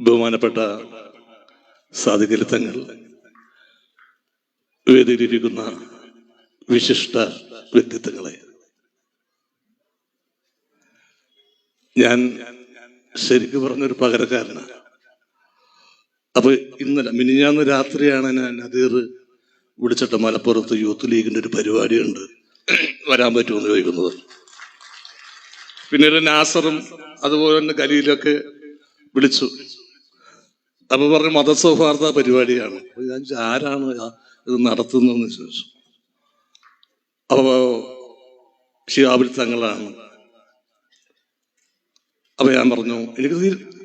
ബഹുമാനപ്പെട്ട സാധികരുത്തങ്ങൾ വേദിയിലിരിക്കുന്ന വിശിഷ്ട വ്യക്തിത്വങ്ങളെ. ഞാൻ ശരിക്കും പറഞ്ഞൊരു പകരക്കാരനാണ് അപ്പൊ ഇന്നലെ മിനിഞ്ഞാന്ന് രാത്രിയാണ് ഞാൻ നദീർ വിളിച്ചിട്ട് മലപ്പുറത്ത് യൂത്ത് ലീഗിന്റെ ഒരു പരിപാടിയുണ്ട്. വരാൻ പറ്റുമെന്ന് ചോദിക്കുന്നത്. പിന്നീട് നാസറും അതുപോലെ തന്നെ ഗലിയിലൊക്കെ വിളിച്ചു. അപ്പൊ പറഞ്ഞു മതസൗഹാർദ്ദ പരിപാടിയാണ്. ഞാൻ ആരാണ് ഇത് നടത്തുന്നതെന്ന് ചോദിച്ചു. അപ്പോ ഷിയാബിൽ തങ്ങളാണ്. അപ്പൊ ഞാൻ പറഞ്ഞു എനിക്ക്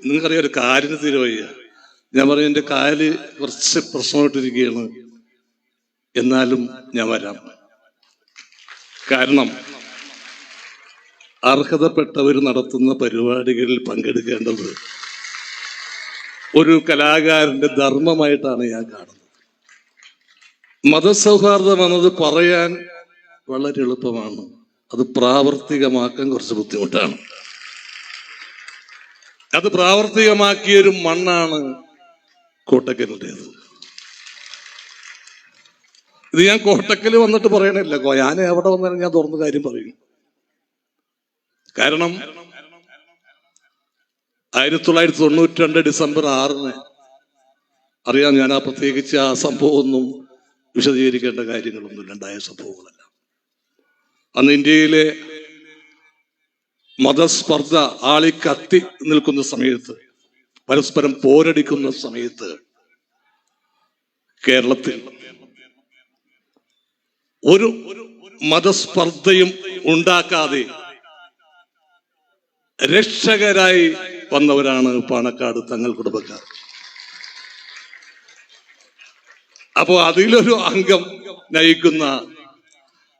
നിങ്ങൾക്കറിയാം ഒരു കാലിന് തീരെ ഞാൻ പറഞ്ഞു എന്റെ കാൽ കുറച്ച് പ്രശ്നമായിട്ടിരിക്കുകയാണ്. എന്നാലും ഞാൻ വരാം. കാരണം അർഹതപ്പെട്ടവർ നടത്തുന്ന പരിപാടികളിൽ പങ്കെടുക്കേണ്ടത് ഒരു കലാകാരന്റെ ധർമ്മമായിട്ടാണ് ഞാൻ കാണുന്നത്. മതസൗഹാർദ്ദം എന്നത് പറയാൻ വളരെ എളുപ്പമാണ്. അത് പ്രാവർത്തികമാക്കാൻ കുറച്ച് ബുദ്ധിമുട്ടാണ്. അത് പ്രാവർത്തികമാക്കിയ ഒരു മണ്ണാണ് കോട്ടക്കലിന്റെത് ഇത് ഞാൻ കോട്ടക്കൽ വന്നിട്ട് പറയണില്ല. ഞാൻ എവിടെ വന്നാലും ഞാൻ തുറന്ന കാര്യം പറയും. കാരണം ആയിരത്തി തൊള്ളായിരത്തി തൊണ്ണൂറ്റി രണ്ട് ഡിസംബർ ആറിന് അറിയാം ഞാൻ ആ പ്രത്യേകിച്ച് ആ സംഭവമൊന്നും വിശദീകരിക്കേണ്ട കാര്യങ്ങളൊന്നുമില്ല. ഉണ്ടായ സംഭവങ്ങളല്ല. അന്ന് ഇന്ത്യയിലെ മതസ്പർദ്ധ ആളി കത്തി നിൽക്കുന്ന സമയത്ത് പരസ്പരം പോരടിക്കുന്ന സമയത്ത് കേരളത്തിൽ ഒരു മതസ്പർദ്ധയും ഉണ്ടാക്കാതെ രക്ഷകരായി വന്നവരാണ് പാണക്കാട് തങ്ങൾ കുടുംബക്കാർ. അപ്പോൾ അതിലൊരു അംഗം നയിക്കുന്ന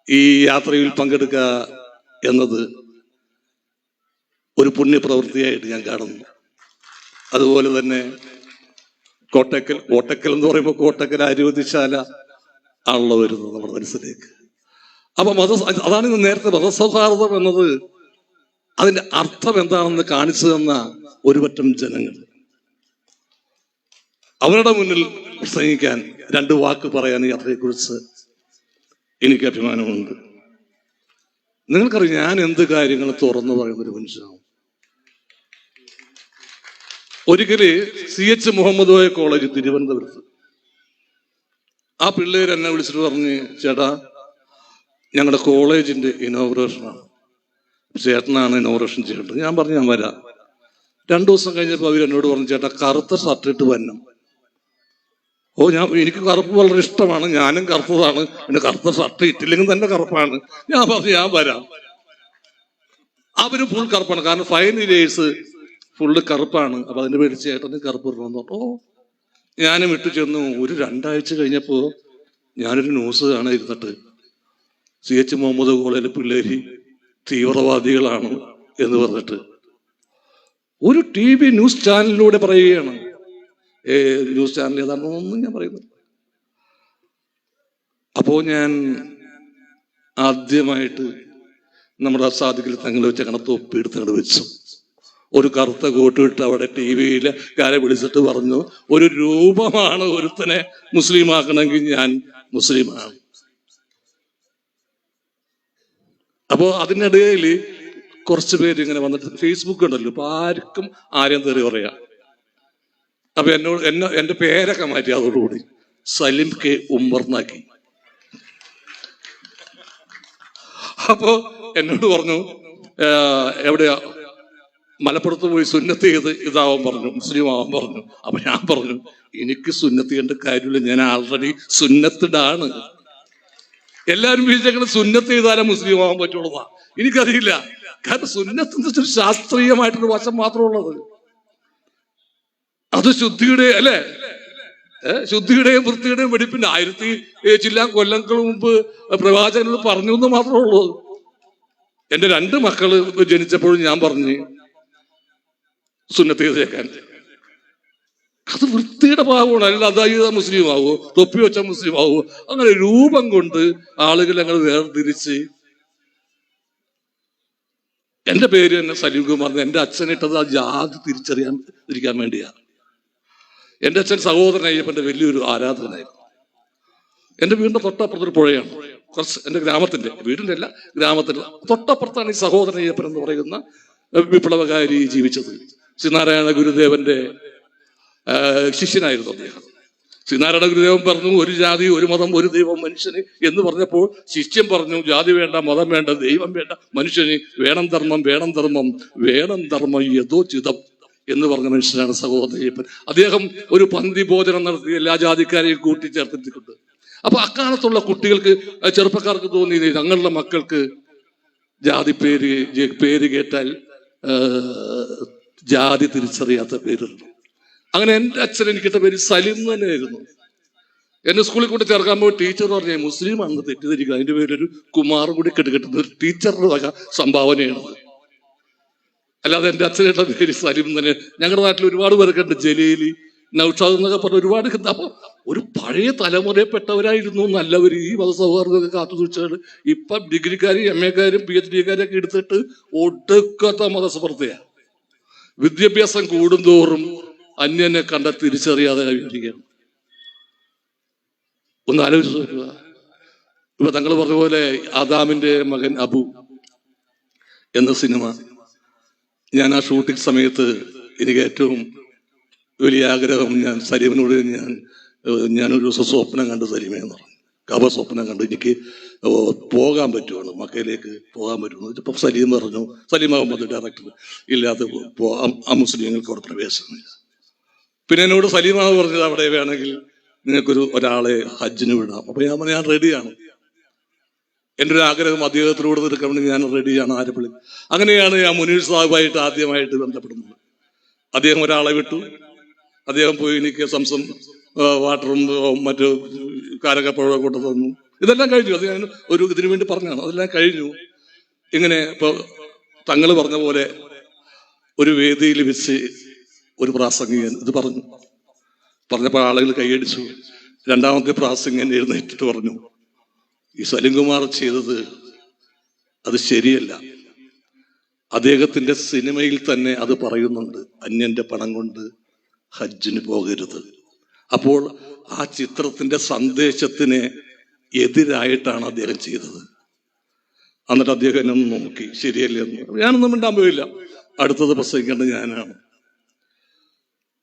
ഈ യാത്രയിൽ പങ്കെടുക്കുക എന്നത് ഒരു പുണ്യപ്രവൃത്തിയായിട്ട് ഞാൻ കാണുന്നു. അതുപോലെ തന്നെ കോട്ടക്കൽ കോട്ടക്കൽ എന്ന് പറയുമ്പോൾ കോട്ടക്കൽ ആരോഗ്യശാല ആണല്ലോ വരുന്നത് നമ്മുടെ മനസ്സിലേക്ക്. അപ്പൊ മത അതാണ് നേരത്തെ മതസൗഹാർദ്ദം എന്നത് അതിന്റെ അർത്ഥം എന്താണെന്ന് കാണിച്ചു തന്ന ഒരുപറ്റം ജനങ്ങൾ. അവരുടെ മുന്നിൽ പ്രസംഗിക്കാൻ രണ്ട് വാക്ക് പറയാൻ യാത്രയെക്കുറിച്ച് എനിക്ക് അഭിമാനമുണ്ട്. നിങ്ങൾക്കറിയാം ഞാൻ എന്ത് കാര്യങ്ങൾ തുറന്നു പറയുന്ന ഒരു മനുഷ്യനാണ്. ഒരിക്കൽ C H Muhammad Koya college തിരുവനന്തപുരത്ത്. ആ പിള്ളേർ എന്നെ വിളിച്ചിട്ട് പറഞ്ഞ് ചേട്ടാ ഞങ്ങളുടെ കോളേജിന്റെ ഇനോഗ്രേഷനാണ് ചേട്ടനാണ് ഇനോഗ്രേഷൻ ചെയ്യേണ്ടത്. ഞാൻ പറഞ്ഞു ഞാൻ വരാം. രണ്ടു ദിവസം കഴിഞ്ഞപ്പോൾ അവർ എന്നോട് പറഞ്ഞു ചേട്ടാ കറുത്ത ഷർട്ട് ഇട്ട് വരണം. ഓ ഞാൻ എനിക്ക് കറുപ്പ് വളരെ ഇഷ്ടമാണ്. ഞാനും കറുത്തതാണ്. പിന്നെ കറുത്ത ഷർട്ട് ഇട്ടില്ലെങ്കിൽ തന്നെ കറുപ്പാണ്. ഞാൻ പറഞ്ഞു ഞാൻ വരാം. അവർ ഫുൾ കറുപ്പാണ്. കാരണം ഫൈൻ ഇയേഴ്സ് ഫുള്ള് കറുപ്പാണ്. അപ്പൊ അതിന്റെ പേര് ചേട്ടന് കറുപ്പ് പറഞ്ഞു. ഓ ഞാനും ഇട്ടു ചെന്നു. ഒരു രണ്ടാഴ്ച കഴിഞ്ഞപ്പോ ഞാനൊരു ന്യൂസ് കാണാൻ ഇരുന്നിട്ട് സി എച്ച് മുഹമ്മദ് കോളേജിലെ പിള്ളേര് തീവ്രവാദികളാണ് എന്ന് പറഞ്ഞിട്ട്. ഒരു ടി വി ന്യൂസ് ചാനലിലൂടെ പറയുകയാണ്. ഏ ന്യൂസ് ചാനൽ ഏതാണെന്നൊന്നും ഞാൻ പറയുന്നില്ല. അപ്പോ ഞാൻ ആദ്യമായിട്ട് നമ്മുടെ സാധിക്കൽ തങ്ങൾ വെച്ച കണത്ത് ഒപ്പിയെടുത്തങ്ങോട് വെച്ചു. ഒരു കറുത്ത കോട്ടിട്ട് അവിടെ ടി വിയിൽ കാരെ വിളിച്ചിട്ട് പറഞ്ഞു ഒരു രൂപമാണ് ഒരുത്തനെ മുസ്ലിം ആക്കണമെങ്കിൽ ഞാൻ മുസ്ലിമാണ്. അപ്പോ അതിനിടയിൽ കുറച്ച് പേര് ഇങ്ങനെ വന്നിട്ട് ഫേസ്ബുക്ക് ഉണ്ടല്ലോ. ഇപ്പൊ ആർക്കും ആരെയും തെറി പറയാം. അപ്പൊ എന്നോട് എന്നെ എന്റെ പേരൊക്കെ മാറ്റി അതോടുകൂടി. സലിം കെ ഉമ്മർന്നാക്കി അപ്പോ എന്നോട് പറഞ്ഞു "ആ, എവിടെയാ? മലപ്പുറത്ത് പോയി സുന്നത്ത് ചെയ്ത് ഇതാവാൻ പറഞ്ഞു മുസ്ലിം ആവാൻ പറഞ്ഞു. അപ്പൊ ഞാൻ പറഞ്ഞു എനിക്ക് സുന്നത്ത് ചെയ്യേണ്ട കാര്യമില്ല. ഞാൻ ആൾറെഡി സുന്നത്തിടാണ് എല്ലാവരും വിചാരിക്കണം സുന്നത്ത് ചെയ്താലേ മുസ്ലിം ആവാൻ പറ്റുള്ളതാ എനിക്കറിയില്ല. കാരണം സുന്നത്ത് എന്ന് വെച്ചാൽ ശാസ്ത്രീയമായിട്ടൊരു വശം മാത്രമുള്ളത് അത്. ശുദ്ധിയുടെ അല്ലെ? ശുദ്ധിയുടെയും വൃത്തിയുടെയും വെടിപ്പിന്റെ ആയിരത്തി ചില്ലാൻ കൊല്ലങ്ങൾ മുമ്പ് പ്രവാചകനോട് പറഞ്ഞു എന്ന് മാത്രമേ ഉള്ളൂ എന്റെ രണ്ട് മക്കൾ ജനിച്ചപ്പോഴും ഞാൻ പറഞ്ഞു സുന്നത്ത് ചെയ്തേക്കാൻ. അത് വൃത്തിയുടെ ഭാഗമാണ് അല്ലെങ്കിൽ അതായത് മുസ്ലിം ആവോ തൊപ്പി വെച്ച മുസ്ലിം ആവോ അങ്ങനെ രൂപം കൊണ്ട് ആളുകൾ ഞങ്ങൾ വേർതിരിച്ച് എന്റെ പേര് തന്നെ സലീം കുമാർ എന്റെ അച്ഛനിട്ടത് ആ ജാതി തിരിച്ചറിയാൻ ഇരിക്കാൻ വേണ്ടിയാണ്. എന്റെ അച്ഛൻ സഹോദരൻ അയ്യപ്പന്റെ വലിയൊരു ആരാധകനായിരുന്നു. എന്റെ വീടിന്റെ തൊട്ടപ്പുറത്തൊരു പുഴയാണ്. കുറച്ച് എന്റെ ഗ്രാമത്തിന്റെ വീടിന്റെ അല്ല ഗ്രാമത്തിന്റെ തൊട്ടപ്പുറത്താണ് ഈ സഹോദരൻ അയ്യപ്പൻ എന്ന് പറയുന്ന വിപ്ലവകാരി ജീവിച്ചത്. ശ്രീനാരായണ ഗുരുദേവന്റെ ശിഷ്യനായിരുന്നു. അദ്ദേഹം ശ്രീനാരായണ ഗുരുദേവൻ പറഞ്ഞു ഒരു ജാതി ഒരു മതം ഒരു ദൈവം മനുഷ്യന്. എന്ന് പറഞ്ഞപ്പോൾ ശിഷ്യൻ പറഞ്ഞു ജാതി വേണ്ട മതം വേണ്ട ദൈവം വേണ്ട മനുഷ്യന് വേണം ധർമ്മം വേണം ധർമ്മം വേണം ധർമ്മം യഥോചിതം. എന്ന് പറഞ്ഞ മനുഷ്യനാണ് സഹോദരയ്യപ്പൻ അദ്ദേഹം ഒരു പന്തി ഭോജനം നടത്തി എല്ലാ ജാതിക്കാരെയും കൂട്ടിച്ചേർത്തിട്ടുണ്ട്. അപ്പൊ അക്കാലത്തുള്ള കുട്ടികൾക്ക് ചെറുപ്പക്കാർക്ക് തോന്നി ഞങ്ങളുടെ മക്കൾക്ക് ജാതി പേര് പേര് കേട്ടാൽ ജാതി തിരിച്ചറിയാത്ത പേരുണ്ട്. അങ്ങനെ എന്റെ അച്ഛൻ എനിക്കിട്ട പേര് സലിം തന്നെയായിരുന്നു. എന്നെ സ്കൂളിൽ കൊണ്ട് ചേർക്കാൻ പോയി ടീച്ചർ പറഞ്ഞു മുസ്ലിം അന്ന് തെറ്റിദ്ധരിക്കുക അതിന്റെ പേരൊരു കുമാർ കൂടി കെട്ടുകെട്ടുന്ന ഒരു ടീച്ചറുടെ വക സംഭാവനയാണ്. അല്ലാതെ എന്റെ അച്ഛനേട്ട പേര് സലിം തന്നെ. ഞങ്ങളുടെ നാട്ടിൽ ഒരുപാട് പേരൊക്കെ ജലീലി നൗഷാദ് എന്നൊക്കെ പറഞ്ഞ ഒരുപാട്. അപ്പൊ ഒരു പഴയ തലമുറയിൽപ്പെട്ടവരായിരുന്നു നല്ലവർ ഈ മതസൗഹാർദ്ദമൊക്കെ കാത്തു സൂക്ഷിച്ചാണ് ഇപ്പൊ ഡിഗ്രിക്കാരും എം എക്കാരും പി എച്ച് ഡിക്കാരൊക്കെ എടുത്തിട്ട് ഒടുക്കാത്ത മതസ്പർദ്ധയാണ് വിദ്യാഭ്യാസം കൂടുന്തോറും അന്യനെ കണ്ട തിരിച്ചറിയാതെ വിചാരിക്കുകയാണ് ഒന്ന് ആലോചിച്ച് നോക്കുക. ഇപ്പൊ തങ്ങൾ പറഞ്ഞ പോലെ ആദാമിന്റെ മകൻ അബു എന്ന സിനിമ. ഞാൻ ആ ഷൂട്ടിംഗ് സമയത്ത് എനിക്ക് ഏറ്റവും വലിയ ആഗ്രഹം ഞാൻ സലീമിനോട് ഞാൻ ഞാനൊരു ദിവസം സ്വപ്നം കണ്ട് സലീമേന്ന് പറഞ്ഞു. കബ സ്വപ്നം കണ്ട് എനിക്ക് പോകാൻ പറ്റുവാണ്. മക്കയിലേക്ക് പോകാൻ പറ്റുന്നു ഇപ്പൊ സലീം പറഞ്ഞു സലീം അഹമ്മദ് ഡയറക്ടർ ഇല്ലാതെ മുസ്ലിങ്ങൾക്ക് അവിടെ പ്രവേശനമില്ല. പിന്നെ എന്നോട് സലീമാണ് പറഞ്ഞത് അവിടെ വേണമെങ്കിൽ നിങ്ങൾക്കൊരു ഒരാളെ ഹജ്ജിന് വിടാം. അപ്പൊ ഞാൻ ഞാൻ റെഡിയാണ്. എന്റെ ഒരു ആഗ്രഹം അദ്ദേഹത്തിലൂടെ തീർക്കണമെങ്കിൽ ഞാൻ റെഡിയാണ് ആരപ്പള്ളി അങ്ങനെയാണ് ഞാൻ മുനീർ സാഹിബായിട്ട് ആദ്യമായിട്ട് ബന്ധപ്പെടുന്നത്. അദ്ദേഹം ഒരാളെ വിട്ടു. അദ്ദേഹം പോയി എനിക്ക് സംസം വാട്ടറും മറ്റു കാരക്കപ്പുഴ കൊണ്ടു തന്നു. ഇതെല്ലാം കഴിഞ്ഞു. അത് ഞാൻ ഒരു ഇതിനു വേണ്ടി പറഞ്ഞാണ് അതെല്ലാം കഴിഞ്ഞു. ഇങ്ങനെ ഇപ്പൊ തങ്ങൾ പറഞ്ഞ പോലെ ഒരു വേദിയിൽ വെച്ച് ഒരു പ്രാസംഗികൻ ഇത് പറഞ്ഞു. പറഞ്ഞപ്പോൾ ആളുകൾ കൈയടിച്ചു. രണ്ടാമത്തെ പ്രാസംഗികൻ എഴുന്നേറ്റിട്ട് പറഞ്ഞു ഈ സലിംകുമാർ ചെയ്തത് അത് ശരിയല്ല. അദ്ദേഹത്തിന്റെ സിനിമയിൽ തന്നെ അത് പറയുന്നുണ്ട് അന്യന്റെ പണം കൊണ്ട് ഹജ്ജിന് പോകരുത്. അപ്പോൾ ആ ചിത്രത്തിന്റെ സന്ദേശത്തിന് എതിരായിട്ടാണ് അദ്ദേഹം ചെയ്തത്. എന്നിട്ട് അദ്ദേഹം എന്നെ നോക്കി ശരിയല്ലേ എന്ന് ഞാനൊന്നും മിണ്ടാൻ പോയില്ല. അടുത്തത് പ്രസംഗിക്കേണ്ടത് ഞാനാണ്.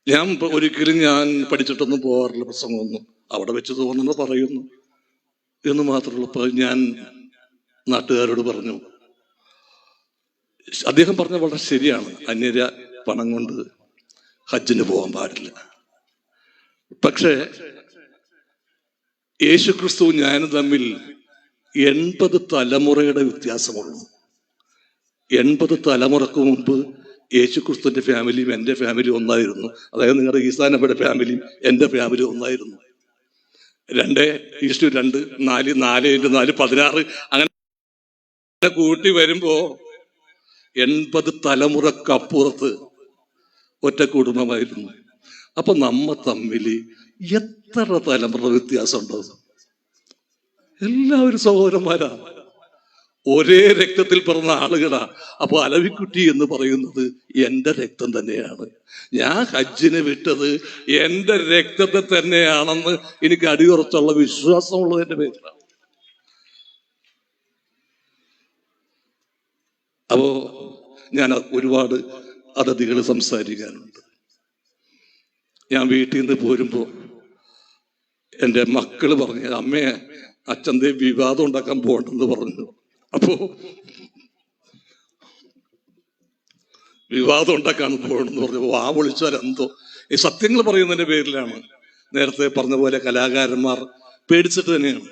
ഞാൻ ഒരിക്കലും ഞാൻ പഠിച്ചിട്ടൊന്നും പോകാറില്ല. പ്രസംഗമൊന്നും അവിടെ വെച്ച് തോന്നുന്നു പറയുന്നു. എന്ന് മാത്രമുള്ളപ്പോൾ ഞാൻ നാട്ടുകാരോട് പറഞ്ഞു. അദ്ദേഹം പറഞ്ഞ വളരെ ശരിയാണ്. അന്യര പണം കൊണ്ട് ഹജ്ജിന് പോകാൻ പാടില്ല. പക്ഷേ യേശുക്രിസ്തു ഞാനും തമ്മിൽ എൺപത് തലമുറയുടെ വ്യത്യാസമുള്ളൂ. എൺപത് തലമുറയ്ക്ക് മുമ്പ് യേശുക്രിസ്തുവിന്റെ ഫാമിലിയും എന്റെ ഫാമിലിയും ഒന്നായിരുന്നു. അതായത് നിങ്ങളുടെ ഈസാനപ്പയുടെ ഫാമിലിയും എന്റെ ഫാമിലിയും ഒന്നായിരുന്നു. രണ്ട് ഈസ്റ്റു രണ്ട് നാല് നാല് ഇന്റു നാല് പതിനാറ് അങ്ങനെ കൂട്ടി വരുമ്പോ എൺപത് തലമുറക്കപ്പുറത്ത് ഒറ്റ കുടുംബമായിരുന്നു. അപ്പൊ നമ്മ തമ്മിൽ എത്ര തലമുറ വ്യത്യാസം ഉണ്ടോ എല്ലാവരും സഹോദരന്മാരാ. ഒരേ രക്തത്തിൽ പിറന്ന ആളുകളാ. അപ്പൊ അലവിക്കുട്ടി എന്ന് പറയുന്നത് എന്റെ രക്തം തന്നെയാണ്. ഞാൻ ഹജ്ജിനെ വിട്ടത് എന്റെ രക്തത്തെ തന്നെയാണെന്ന് എനിക്ക് അടിയുറച്ചുള്ള വിശ്വാസമുള്ളതിന്റെ പേരിലാണ്. അപ്പോ ഞാൻ ഒരുപാട് അതിഥികൾ സംസാരിക്കാനുണ്ട് ഞാൻ വീട്ടിൽ നിന്ന് പോരുമ്പോ എന്റെ മക്കൾ പറഞ്ഞു അമ്മയെ അച്ഛന്റെ വിവാദം ഉണ്ടാക്കാൻ പോകണ്ടെന്ന് പറഞ്ഞു. അപ്പോ വിവാദം ഉണ്ടാക്കാൻ പോകണമെന്ന് പറഞ്ഞു. വാ വിളിച്ചാൽ എന്തോ. ഈ സത്യങ്ങൾ പറയുന്നതിന്റെ പേരിലാണ് നേരത്തെ പറഞ്ഞ പോലെ കലാകാരന്മാർ പേടിച്ചിട്ട് തന്നെയാണ്.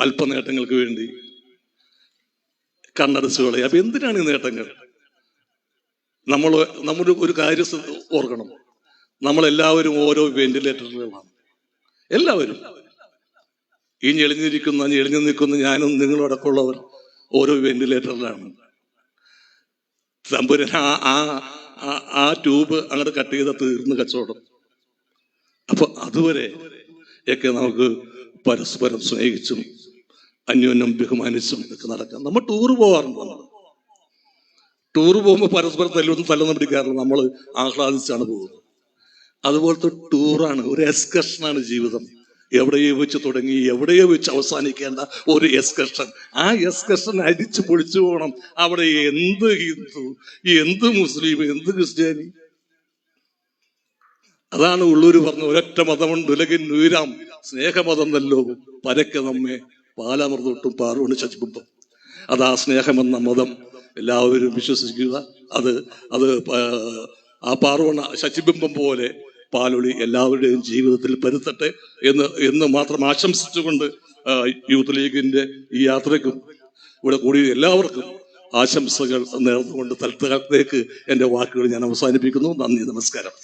അല്പനേട്ടങ്ങൾക്ക് വേണ്ടി കണ്ണടച്ചുകളെ. അപ്പൊ എന്തിനാണ് ഈ നേട്ടങ്ങൾ? നമ്മൾ നമ്മൾ ഒരു കാര്യം ഓർക്കണം. നമ്മളെല്ലാവരും ഓരോ വെന്റിലേറ്ററുകളാണ് എല്ലാവരും. ഈ ഞെളിഞ്ഞിരിക്കുന്ന ഞെളിഞ്ഞു നിൽക്കുന്ന ഞാനും നിങ്ങളോടൊക്കെ ഉള്ളവർ ഓരോ വെന്റിലേറ്ററിലാണ് തമ്പുരൻ ആ ആ ആ- ട്യൂബ് അങ്ങോട്ട് കട്ട് ചെയ്ത തീർന്ന് കച്ചവടം. അപ്പൊ അതുവരെ ഒക്കെ നമുക്ക് പരസ്പരം സ്നേഹിച്ചും അന്യോന്യം ബഹുമാനിച്ചും ഒക്കെ നടക്കാം. നമ്മൾ ടൂർ പോകാറുണ്ട് നമ്മൾ ടൂർ പോകുമ്പോൾ പരസ്പരം തല്ലൊന്നും തല്ലൊന്നും പിടിക്കാറില്ല. നമ്മൾ ആഹ്ലാദിച്ചാണ് പോകുന്നത്. അതുപോലത്തെ ടൂറാണ് ഒരു എക്സ്കർഷനാണ് ജീവിതം. എവിടെയോ വെച്ച് തുടങ്ങി എവിടെയോ വെച്ച് അവസാനിക്കേണ്ട ഒരു എസ്കർഷൻ ആ എസ്കർഷൻ അടിച്ചു പൊളിച്ചു പോകണം. അവിടെ എന്ത് ഹിന്ദു എന്ത് മുസ്ലിം എന്ത് ക്രിസ്ത്യാനി? അതാണ് ഉള്ളൂർ പറഞ്ഞ ഒരൊറ്റ മതമുണ്ട്. ഉലകിൻ ഉയരാം. സ്നേഹമതം നല്ലോ പരക്കെ നമ്മെ പാലമർന്നൊട്ടും പാറുകൊണ്ട് ശശിബിംബം. അതാ സ്നേഹമെന്ന മതം. എല്ലാവരും വിശ്വസിക്കുക. അത് അത് ആ പാർവണ ശശിബിംബം പോലെ പാലൊളി എല്ലാവരുടെയും ജീവിതത്തിൽ പരുത്തട്ടെ എന്ന് എന്ന് മാത്രം ആശംസിച്ചുകൊണ്ട് യൂത്ത് ലീഗിന്റെ ഈ യാത്രയ്ക്കും ഇവിടെ കൂടി എല്ലാവർക്കും ആശംസകൾ നേർന്നുകൊണ്ട് തൽക്കാലത്തേക്ക് എന്റെ വാക്കുകൾ ഞാൻ അവസാനിപ്പിക്കുന്നു. നന്ദി നമസ്കാരം.